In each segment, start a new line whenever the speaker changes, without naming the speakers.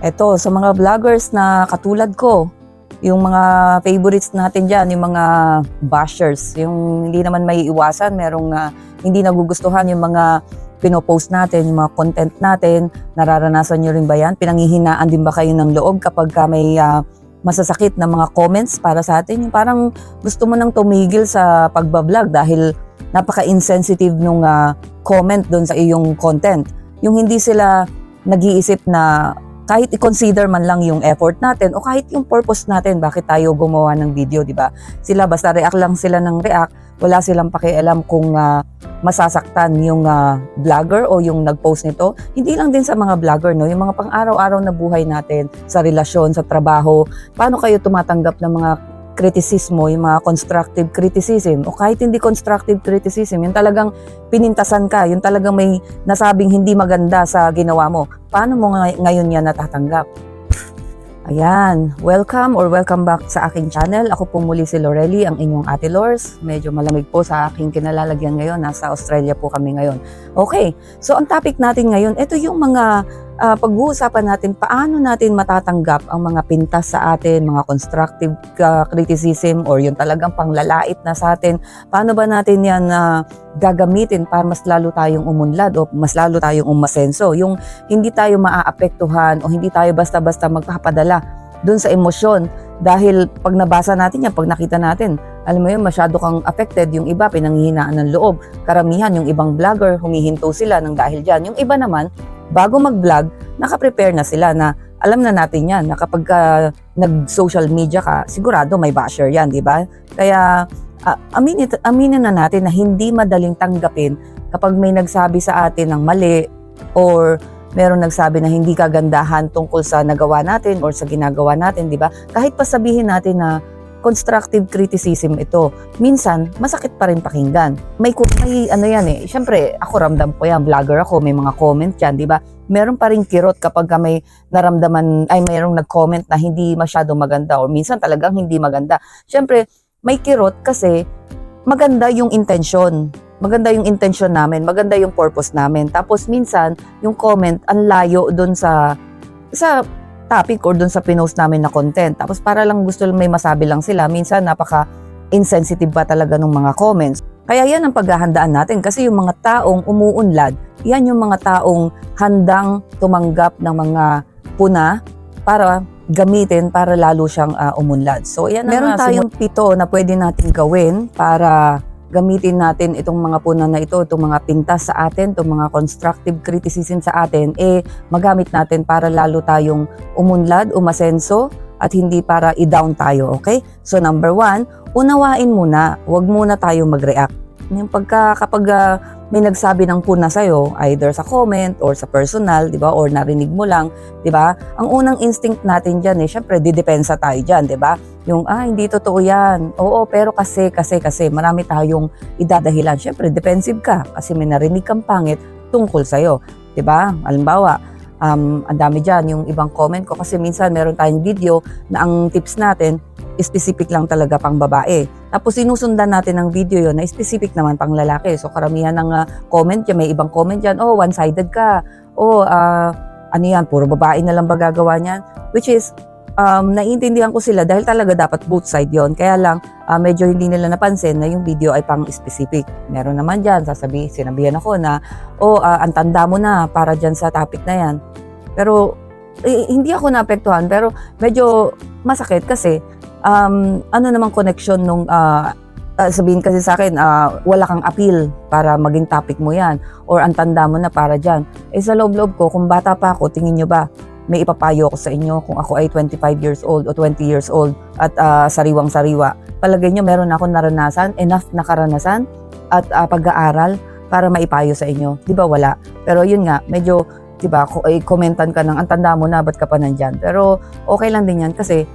Eto, sa mga vloggers na katulad ko, yung mga favorites natin dyan, yung mga bashers, yung hindi naman may iwasan, merong ah, hindi nagugustuhan yung mga pinopost natin, yung mga content natin, nararanasan nyo rin ba yan? Pinanghihinaan din ba kayo ng loob kapag ka may ah, masasakit na mga comments para sa atin? Yung parang gusto mo nang tumigil sa pagbablog dahil napaka-insensitive nung ah, comment doon sa iyong content. Yung hindi sila nag-iisip na kahit i-consider man lang yung effort natin o kahit yung purpose natin bakit tayo gumawa ng video, di ba? Sila basta react lang sila ng react, wala silang pakialam kung ah, masasaktan yung ah, vlogger o yung nag-post nito. Hindi lang din sa mga vlogger, no? Yung mga pang-araw-araw na buhay natin sa relasyon, sa trabaho, paano kayo tumatanggap ng mga kritisismo, yung mga constructive criticism o kahit hindi constructive criticism, yung talagang pinintasan ka, yung talagang may nasabing hindi maganda sa ginawa mo. Paano mo ngay- ngayon yan natatanggap? Ayan, welcome or welcome back sa aking channel. Ako po muli si Lorelli, ang inyong Ate Lors. Medyo malamig po sa aking kinalalagyan ngayon. Nasa Australia po kami ngayon. Okay, so ang topic natin ngayon, ito yung mga ah, pag-uusapan natin, paano natin matatanggap ang mga pintas sa atin, mga constructive ah, criticism or yung talagang panglalait na sa atin. Paano ba natin yan na gagamitin para mas lalo tayong umunlad o mas lalo tayong umasenso? Yung hindi tayo maaapektuhan o hindi tayo basta-basta magpapadala dun sa emosyon dahil pag nabasa natin yan, pag nakita natin, alam mo yun, masyado kang affected, yung iba pinanghihinaan ng loob. Karamihan, yung ibang vlogger, humihinto sila ng dahil dyan. Yung iba naman, bago mag-vlog, naka-prepare na sila na alam na natin yan, na kapag ah, nag-social media ka, sigurado may basher yan, di ba? Kaya ah, aminin, aminin na natin na hindi madaling tanggapin kapag may nagsabi sa atin ng mali or meron nagsabi na hindi kagandahan tungkol sa nagawa natin or sa ginagawa natin, di ba? Kahit pa sabihin natin na constructive criticism ito, minsan masakit pa rin pakinggan. May, may ano yan eh, syempre ako ramdam ko yan, vlogger ako, may mga comment yan, di ba? Meron pa rin kirot kapag ka may naramdaman, ay mayroong nag-comment na hindi masyado maganda or minsan talagang hindi maganda. Syempre, may kirot kasi maganda yung intention. Maganda yung intention namin, maganda yung purpose namin. Tapos minsan, yung comment, ang layo dun sa sa topic or dun sa pinost namin na content. Tapos para lang gusto may masabi lang sila, minsan napaka insensitive pa talaga ng mga comments. Kaya yan ang paghahandaan natin kasi yung mga taong umuunlad, yan yung mga taong handang tumanggap ng mga puna para gamitin para lalo siyang ah, umunlad. So yan ang
Meron
ah, tayong pito na pwede natin gawin para gamitin natin itong mga puna na ito, itong mga pintas sa atin, itong mga constructive criticism sa atin, eh magamit natin para lalo tayong umunlad, umasenso, at hindi para i-down tayo, okay? So number one, unawain muna, huwag muna tayo mag-react. Yung pagka, kapag ah, may nagsabi ng puna sa'yo, either sa comment or sa personal, di ba, or narinig mo lang, di ba, ang unang instinct natin dyan eh, syempre, didepensa tayo dyan, di ba? Yung, ah, hindi totoo yan. Oo, pero kasi, kasi, kasi, marami tayong idadahilan. Syempre, defensive ka kasi may narinig kang pangit tungkol sa'yo. Di ba? Halimbawa, um, ang dami dyan, yung ibang comment ko. Kasi minsan meron tayong video na ang tips natin, specific lang talaga pang babae. Tapos sinusundan natin ng video yon na specific naman pang lalaki. So karamihan ng ah, comment dyan, may ibang comment dyan, oh, one-sided ka. Oh, ah, ano yan, puro babae na lang ba gagawa niyan? Which is, um, naiintindihan ko sila dahil talaga dapat both side yon Kaya lang, ah, medyo hindi nila napansin na yung video ay pang specific. Meron naman dyan, sasabi, sinabihan ako na, oh, ah, ang mo na para dyan sa topic na yan. Pero, eh, hindi ako naapektuhan, pero medyo masakit kasi, um, ano namang connection nung, ah, sabihin kasi sa akin, ah, wala kang appeal para maging topic mo yan or ang tanda mo na para dyan. Eh sa loob-loob ko, kung bata pa ako, tingin nyo ba, may ipapayo ako sa inyo kung ako ay 25 years old o 20 years old at ah, sariwang-sariwa. Palagay nyo, meron ako naranasan, enough na karanasan at ah, pag-aaral para maipayo sa inyo. Di ba wala? Pero yun nga, medyo, di ba, ay komentan ka ng, ang tanda mo na, ba't ka pa nandyan? Pero okay lang din yan kasi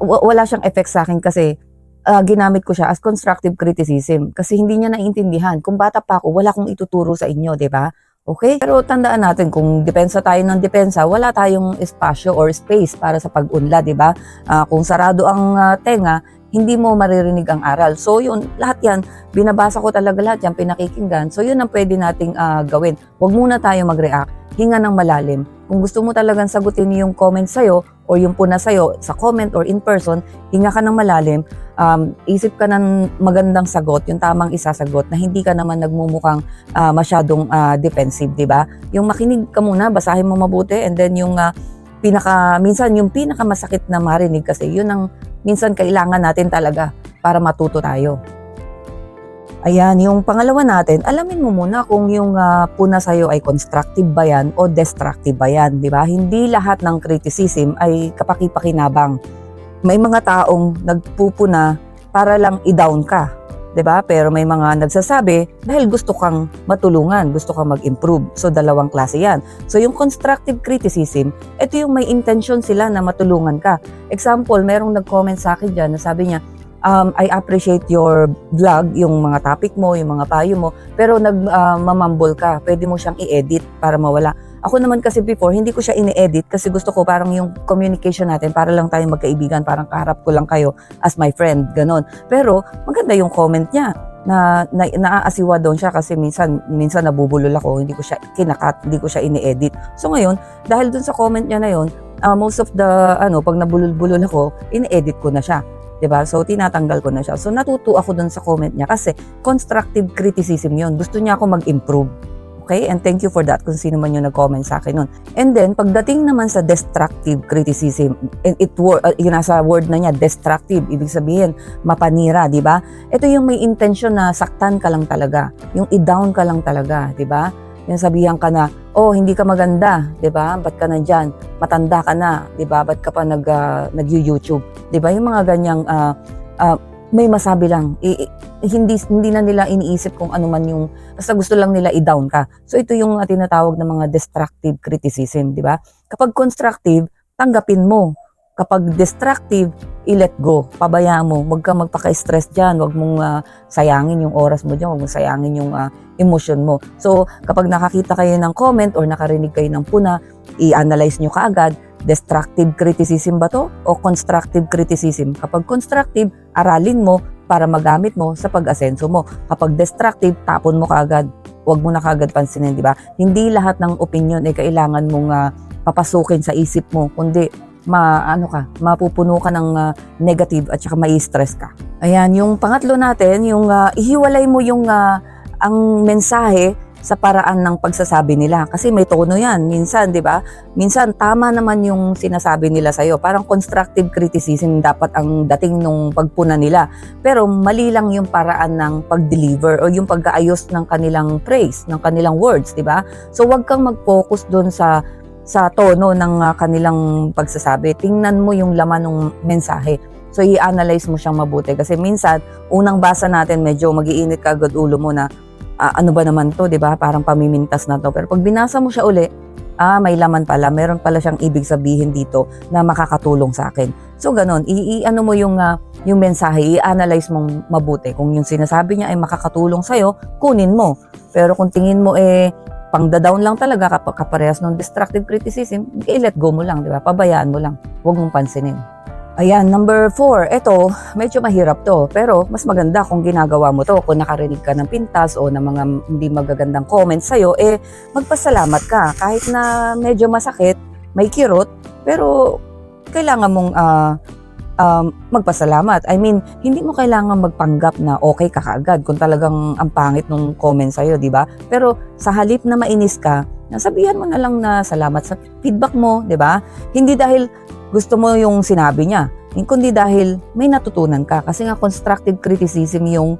wala siyang effect sa akin kasi ah, ginamit ko siya as constructive criticism kasi hindi niya naintindihan. Kung bata pa ako, wala akong ituturo sa inyo, di ba? Okay? Pero tandaan natin, kung depensa tayo ng depensa, wala tayong espasyo or space para sa pag-unlad, di ba? Ah, kung sarado ang ah, tenga, hindi mo maririnig ang aral. So yun, lahat yan, binabasa ko talaga lahat yan, pinakikinggan. So yun ang pwede nating ah, gawin. Huwag muna tayo mag-react, hinga ng malalim. Kung gusto mo talagang sagutin yung comment sa'yo or yung puna sa'yo sa comment or in person, hinga ka ng malalim, um, isip ka ng magandang sagot, yung tamang isasagot na hindi ka naman nagmumukhang ah, masyadong ah, defensive, di ba? Yung makinig ka muna, basahin mo mabuti and then yung ah, pinaka minsan yung pinaka masakit na marinig kasi yun ang minsan kailangan natin talaga para matuto tayo. Ayan, yung pangalawa natin, alamin mo muna kung yung ah, puna sa'yo ay constructive ba yan o destructive ba yan, di ba? Hindi lahat ng criticism ay kapaki-pakinabang. May mga taong nagpupuna para lang i-down ka, ba? Pero may mga nagsasabi dahil gusto kang matulungan, gusto kang mag-improve. So, dalawang klase yan. So, yung constructive criticism, ito yung may intention sila na matulungan ka. Example, merong nag-comment sa akin dyan na sabi niya, um, I appreciate your vlog, yung mga topic mo, yung mga payo mo, pero nag-mamambol ka, pwede mo siyang i-edit para mawala. Ako naman kasi before, hindi ko siya ini-edit kasi gusto ko parang yung communication natin para lang tayong magkaibigan, parang kaharap ko lang kayo as my friend, ganon. Pero maganda yung comment niya na, na naaasiwa doon siya kasi minsan minsan nabubulol ako, hindi ko siya kinakat, hindi ko siya ini-edit. So ngayon, dahil doon sa comment niya na yon, uh, most of the ano, pag nabulol-bulol ako, ini-edit ko na siya. Ba? So tinatanggal ko na siya. So natuto ako dun sa comment niya kasi constructive criticism 'yon. Gusto niya ako mag-improve. Okay? And thank you for that kung sino man yung nag-comment sa akin nun. And then, pagdating naman sa destructive criticism, and it uh, yung nasa word na niya, destructive, ibig sabihin, mapanira, di ba? Ito yung may intention na saktan ka lang talaga. Yung i-down ka lang talaga, di ba? Yung sabihan ka na, oh, hindi ka maganda, 'di ba? Ba't ka na diyan? Matanda ka na, 'di ba? Ba't ka pa nag uh, nag-YouTube? 'Di ba? Yung mga ganyang uh, uh, may masabi lang. I, i- hindi hindi na nila iniisip kung ano man yung basta gusto lang nila i-down ka. So ito yung tinatawag ng mga destructive criticism, 'di ba? Kapag constructive, tanggapin mo. Kapag destructive, i-let go. Pabayaan mo. Huwag kang magpaka-stress diyan. Huwag mong uh, sayangin yung oras mo diyan. Huwag mong sayangin yung uh, emotion mo. So, kapag nakakita kayo ng comment or nakarinig kayo ng puna, i-analyze nyo kaagad, destructive criticism ba to o constructive criticism? Kapag constructive, aralin mo para magamit mo sa pag-asenso mo. Kapag destructive, tapon mo kaagad. Huwag mo na kaagad pansinin, di ba? Hindi lahat ng opinion ay kailangan mong uh, papasukin sa isip mo, kundi ma ano ka, mapupuno ka ng uh, negative at saka mai-stress ka. Ayan, yung pangatlo natin, yung uh, ihiwalay mo yung uh, ang mensahe sa paraan ng pagsasabi nila. Kasi may tono yan. Minsan, di ba? Minsan, tama naman yung sinasabi nila sa'yo. Parang constructive criticism dapat ang dating nung pagpuna nila. Pero mali lang yung paraan ng pag-deliver o yung pag-aayos ng kanilang praise, ng kanilang words, di ba? So, wag kang mag-focus doon sa sa tono ng uh, kanilang pagsasabi. Tingnan mo yung laman ng mensahe. So, i-analyze mo siyang mabuti. Kasi minsan, unang basa natin, medyo magiinit ka agad ulo mo na ah, ano ba naman to, 'di ba? Parang pamimintas na to. Pero pag binasa mo siya uli, ah, may laman pala, meron pala siyang ibig sabihin dito na makakatulong sa akin. So ganun, i-ano mo yung uh, yung mensahe, i-analyze mong mabuti. Kung yung sinasabi niya ay makakatulong sa kunin mo. Pero kung tingin mo eh pang down lang talaga kapag kaparehas ng destructive criticism, i-let go mo lang, di ba? Pabayaan mo lang. Huwag mong pansinin. Ayan, number four. Ito, medyo mahirap to. Pero mas maganda kung ginagawa mo to. Kung nakarinig ka ng pintas o ng mga hindi magagandang comments sa'yo, eh magpasalamat ka. Kahit na medyo masakit, may kirot, pero kailangan mong uh, um, magpasalamat. I mean, hindi mo kailangan magpanggap na okay ka kaagad kung talagang ang pangit ng comment sa'yo, di ba? Pero sa halip na mainis ka, nasabihan mo na lang na salamat sa feedback mo, di ba? Hindi dahil gusto mo yung sinabi niya, kundi dahil may natutunan ka. Kasi nga constructive criticism yung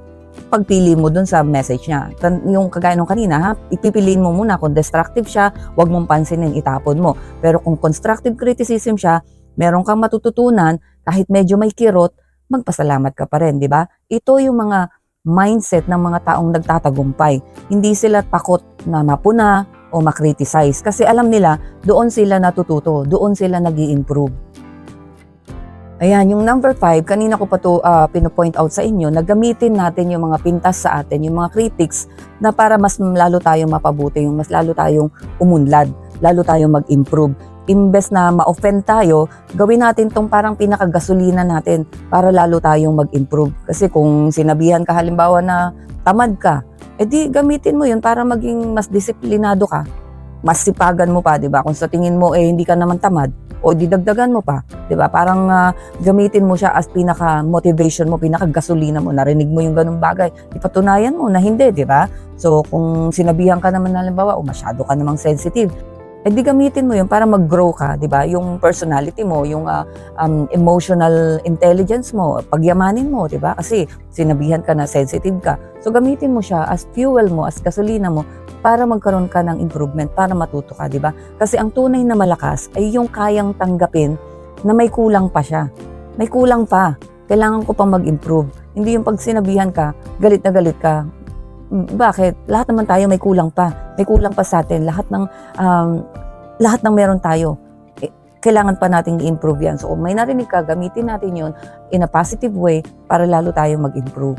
pagpili mo dun sa message niya. Yung kagaya nung kanina, ha, ipipiliin mo muna kung destructive siya, wag mong pansinin, itapon mo. Pero kung constructive criticism siya, meron kang matututunan, kahit medyo may kirot, magpasalamat ka pa rin, di ba? Ito yung mga mindset ng mga taong nagtatagumpay. Hindi sila takot na mapuna, o makriticize kasi alam nila doon sila natututo, doon sila nag improve Ayan, yung number five, kanina ko pa to uh, pinopoint out sa inyo, na gamitin natin yung mga pintas sa atin, yung mga critics, na para mas lalo tayong mapabuti, yung mas lalo tayong umunlad, lalo tayong mag-improve. Imbes na ma-offend tayo, gawin natin tong parang pinakagasolina natin para lalo tayong mag-improve. Kasi kung sinabihan ka halimbawa na tamad ka, edi gamitin mo yun para maging mas disiplinado ka. Mas sipagan mo pa, di ba? Kung sa tingin mo eh hindi ka naman tamad, o didagdagan mo pa, 'di ba? Parang ah, gamitin mo siya as pinaka motivation mo, pinaka gasolina mo. Narinig mo yung ganung bagay, ipatunayan mo na hindi, 'di ba? So kung sinabihan ka naman na halimbawa, o masyado ka namang sensitive, eh di gamitin mo yun para mag-grow ka, 'di ba? Yung personality mo, yung ah, um, emotional intelligence mo, pagyamanin mo, 'di ba? Kasi sinabihan ka na sensitive ka. So gamitin mo siya as fuel mo, as gasolina mo para magkaroon ka ng improvement, para matuto ka, 'di ba? Kasi ang tunay na malakas ay yung kayang tanggapin na may kulang pa siya. May kulang pa. Kailangan ko pang mag-improve. Hindi yung pag sinabihan ka, galit na galit ka. Bakit? Lahat naman tayo may kulang pa. May kulang pa sa atin. Lahat ng um, lahat ng meron tayo. Eh, kailangan pa nating i-improve yan. So kung may narinig ka, gamitin natin yun in a positive way para lalo tayong mag-improve.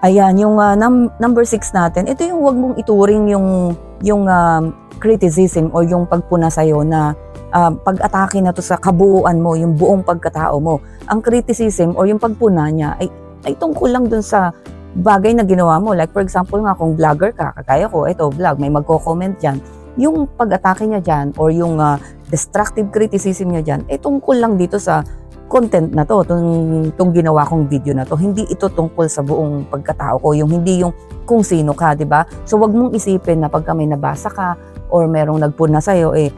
Ayan, yung ah, num- number six natin, ito yung wag mong ituring yung, yung um, criticism o yung pagpuna sa'yo na um, pag-atake na to sa kabuuan mo, yung buong pagkatao mo. Ang criticism o yung pagpuna niya ay, ay tungkol lang dun sa bagay na ginawa mo. Like for example nga, kung vlogger ka, kagaya ko, ito vlog, may magko-comment dyan. Yung pag-atake niya dyan or yung ah, destructive criticism niya dyan, eh tungkol lang dito sa content na to, itong, itong ginawa kong video na to, hindi ito tungkol sa buong pagkatao ko, yung hindi yung kung sino ka, di ba? So wag mong isipin na pagka may nabasa ka or merong nagpuna sa'yo, eh,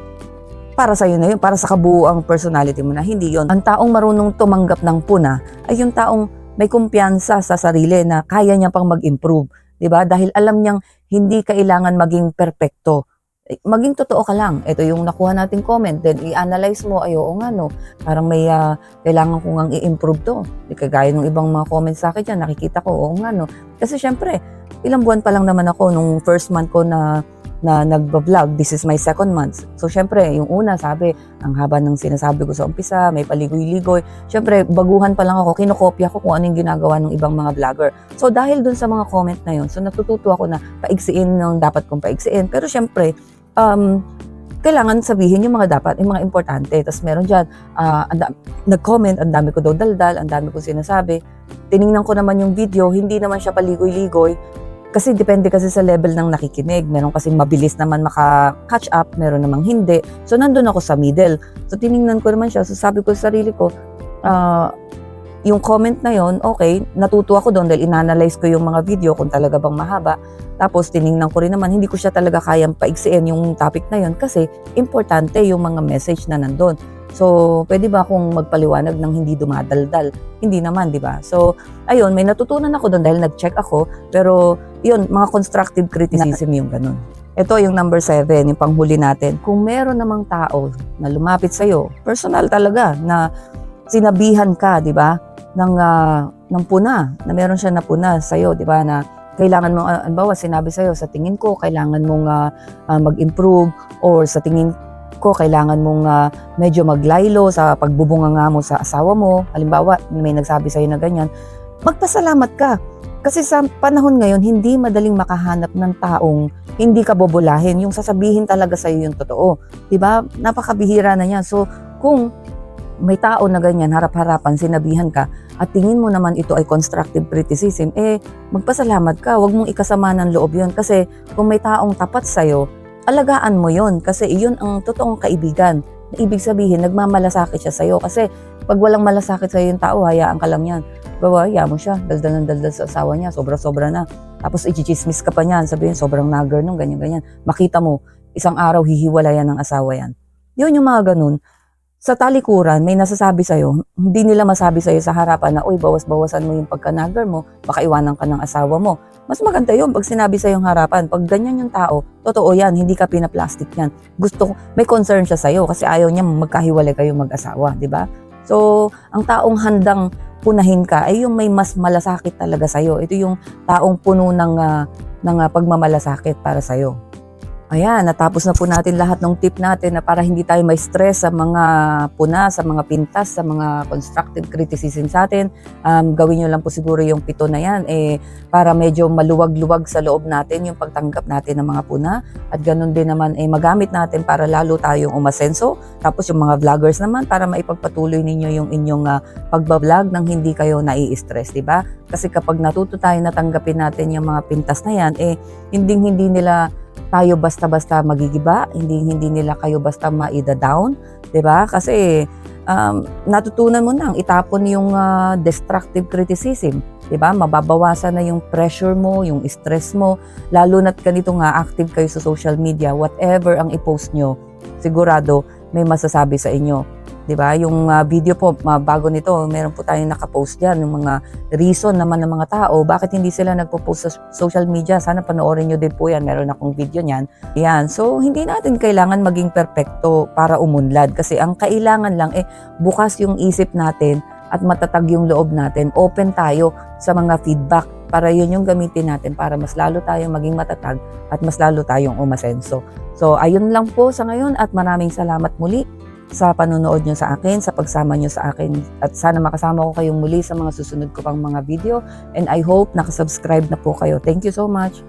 para sa'yo na yun, para sa kabuuang personality mo na hindi yon. Ang taong marunong tumanggap ng puna ay yung taong may kumpiyansa sa sarili na kaya niya pang mag-improve, 'di ba? Dahil alam niyang hindi kailangan maging perpekto. Maging totoo ka lang. Ito yung nakuha nating comment. Then, i-analyze mo, ay oo nga no, parang may ah, kailangan ko ngang i-improve to. Di kagaya ng ibang mga comments sa akin dyan, nakikita ko, oo nga no. Kasi syempre, ilang buwan pa lang naman ako nung first month ko na na nagba-vlog. This is my second month. So, syempre, yung una, sabi, ang haba ng sinasabi ko sa umpisa, may paligoy-ligoy. Syempre, baguhan pa lang ako, kinokopya ko kung ano yung ginagawa ng ibang mga vlogger. So, dahil dun sa mga comment na yun, so natututo ako na paigsiin ng dapat kong paigsiin. Pero syempre, um, kailangan sabihin yung mga dapat, yung mga importante. Tapos meron dyan, da- nag-comment, ang dami ko daw daldal, ang dami ko sinasabi. Tiningnan ko naman yung video, hindi naman siya paligoy-ligoy. Kasi depende kasi sa level ng nakikinig. Meron kasi mabilis naman maka-catch up, meron namang hindi. So, nandun ako sa middle. So, tiningnan ko naman siya. So, sabi ko sa sarili ko, ah, yung comment na yon okay, natuto ako doon dahil inanalyze ko yung mga video kung talaga bang mahaba. Tapos tiningnan ko rin naman, hindi ko siya talaga kayang paiksiin yung topic na yon kasi importante yung mga message na nandun. So, pwede ba akong magpaliwanag ng hindi dumadaldal? Hindi naman, di ba? So, ayun, may natutunan ako doon dahil nag-check ako. Pero, yun, mga constructive criticism yung ganun. Ito yung number seven, yung panghuli natin. Kung meron namang tao na lumapit sa'yo, personal talaga, na sinabihan ka, di ba? Ng, ah, ng puna, na meron siya na puna sa'yo, di ba? Na kailangan mo, uh, bawa sinabi sa'yo, sa tingin ko, kailangan mong ah, ah, mag-improve or sa tingin ko, kailangan mong ah, medyo maglaylo sa pagbubunga nga mo sa asawa mo. Halimbawa, may nagsabi sa'yo na ganyan, magpasalamat ka. Kasi sa panahon ngayon, hindi madaling makahanap ng taong hindi ka bobolahin. Yung sasabihin talaga sa'yo yung totoo. ba? Napakabihira na yan. So, kung may tao na ganyan, harap-harapan, sinabihan ka, at tingin mo naman ito ay constructive criticism, eh, magpasalamat ka. Huwag mong ikasama ng loob yun. Kasi kung may taong tapat sa'yo, alagaan mo yon Kasi iyon ang totoong kaibigan. Ibig sabihin, nagmamalasakit siya sa'yo. Kasi pag walang malasakit sa'yo yung tao, hayaan ka lang yan. Bawa, hayaan mo siya. Daldal ng daldal sa asawa niya. Sobra-sobra na. Tapos i-chismis ka pa niyan. Sabihin, sobrang nagger nung ganyan-ganyan. Makita mo, isang araw hihiwalayan ng asawa yan. Yun yung mga ganun. Sa talikuran, may nasasabi sa'yo, hindi nila masabi sa'yo sa harapan na, uy, bawas-bawasan mo yung pagka-nagger mo, baka iwanan ka ng asawa mo. Mas maganda yun pag sinabi sa'yo yung harapan. Pag ganyan yung tao, totoo yan, hindi ka pinaplastic yan. Gusto, may concern siya sa'yo kasi ayaw niya magkahiwalay kayong mag-asawa, di ba? So, ang taong handang punahin ka ay yung may mas malasakit talaga sa'yo. Ito yung taong puno ng, ah, ng ah, pagmamalasakit para sa'yo. Ayan, natapos na po natin lahat ng tip natin na para hindi tayo may stress sa mga puna, sa mga pintas, sa mga constructive criticism sa atin. Um, gawin nyo lang po siguro yung pito na yan eh, para medyo maluwag-luwag sa loob natin yung pagtanggap natin ng mga puna. At ganun din naman eh, magamit natin para lalo tayong umasenso. Tapos yung mga vloggers naman para maipagpatuloy ninyo yung inyong uh, pagbablog nang hindi kayo nai-stress, di ba? Kasi kapag natuto tayo na tanggapin natin yung mga pintas na yan, eh, hindi hindi nila tayo basta-basta magigiba, hindi hindi nila kayo basta maida down, 'di ba? Kasi um, natutunan mo nang itapon yung ah, destructive criticism, 'di ba? Mababawasan na yung pressure mo, yung stress mo, lalo na't ganito nga active kayo sa social media, whatever ang i-post nyo, sigurado may masasabi sa inyo. 'Di ba? Yung ah, video po ma- bago nito, meron po tayong naka-post diyan yung mga reason naman ng mga tao bakit hindi sila nagpo-post sa social media. Sana panoorin niyo din po 'yan. Meron akong video niyan. Yan. So hindi natin kailangan maging perpekto para umunlad kasi ang kailangan lang eh bukas yung isip natin at matatag yung loob natin. Open tayo sa mga feedback para yun yung gamitin natin para mas lalo tayong maging matatag at mas lalo tayong umasenso. So ayun lang po sa ngayon at maraming salamat muli sa panonood nyo sa akin, sa pagsama nyo sa akin at sana makasama ko kayong muli sa mga susunod ko pang mga video and I hope nakasubscribe na po kayo. Thank you so much.